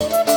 you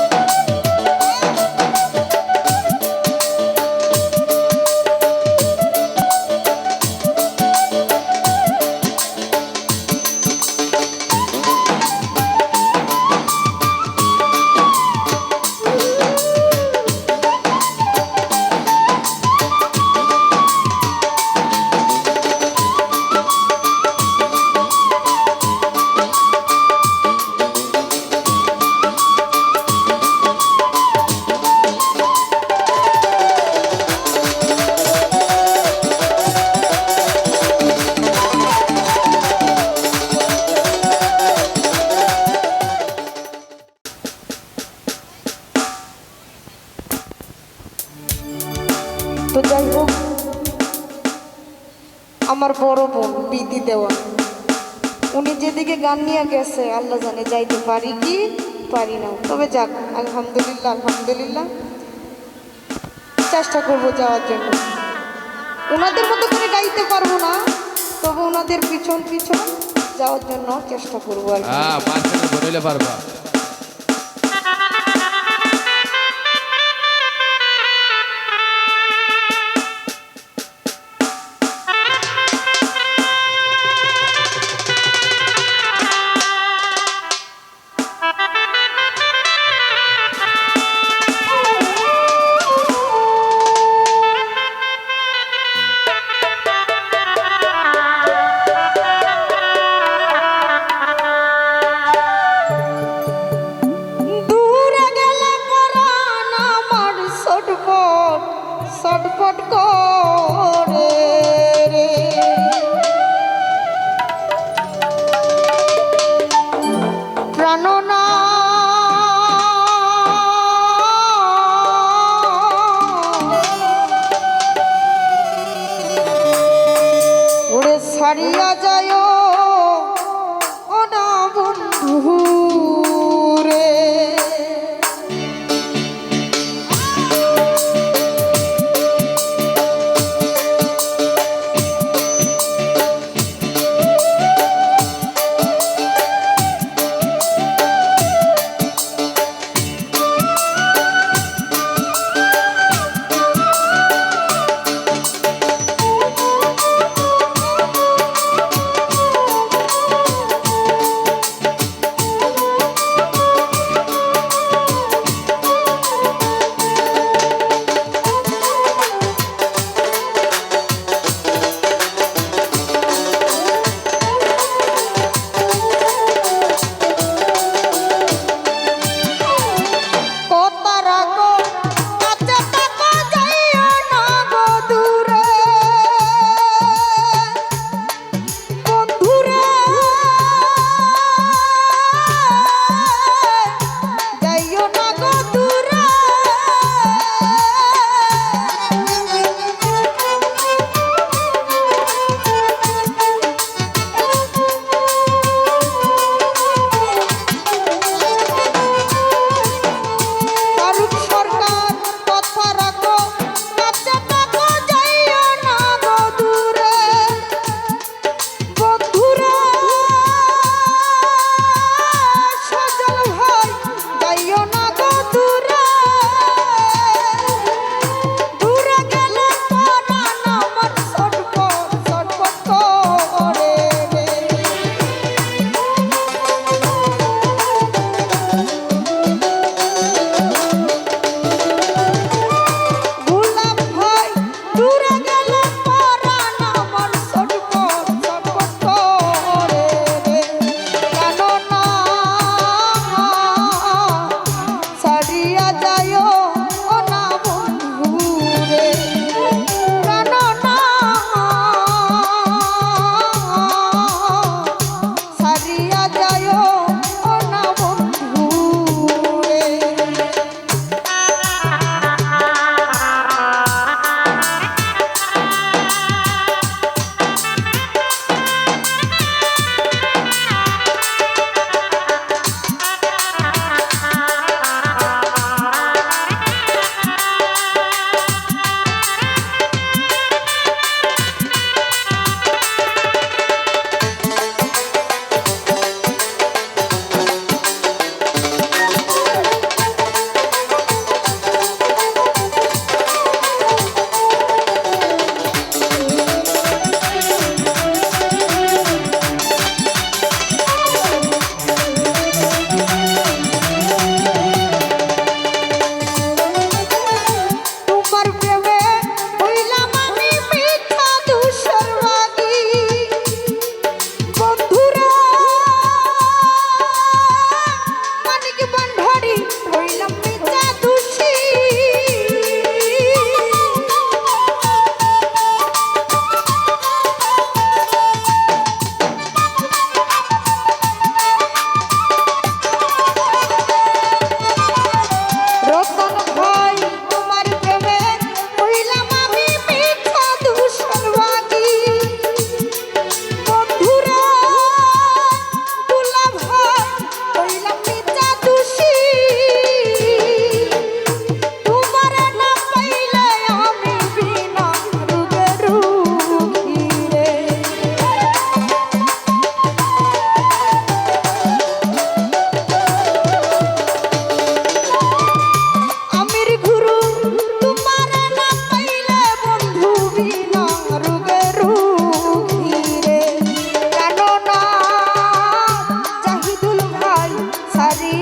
উনি যেদিকে গান নিয়ে গেছে, আল্লাহ জানে, যাইতে পারি কি পারি না। তবে যাক, আলহামদুলিল্লাহ আলহামদুলিল্লাহ। চেষ্টা করব যাওয়ার জন্য। ওনাদের মতো করে গাইতে পারব না, তবে ওনাদের পিছন পিছন যাওয়ার জন্য চেষ্টা করব আর। হ্যাঁ পারবা।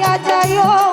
রাজায়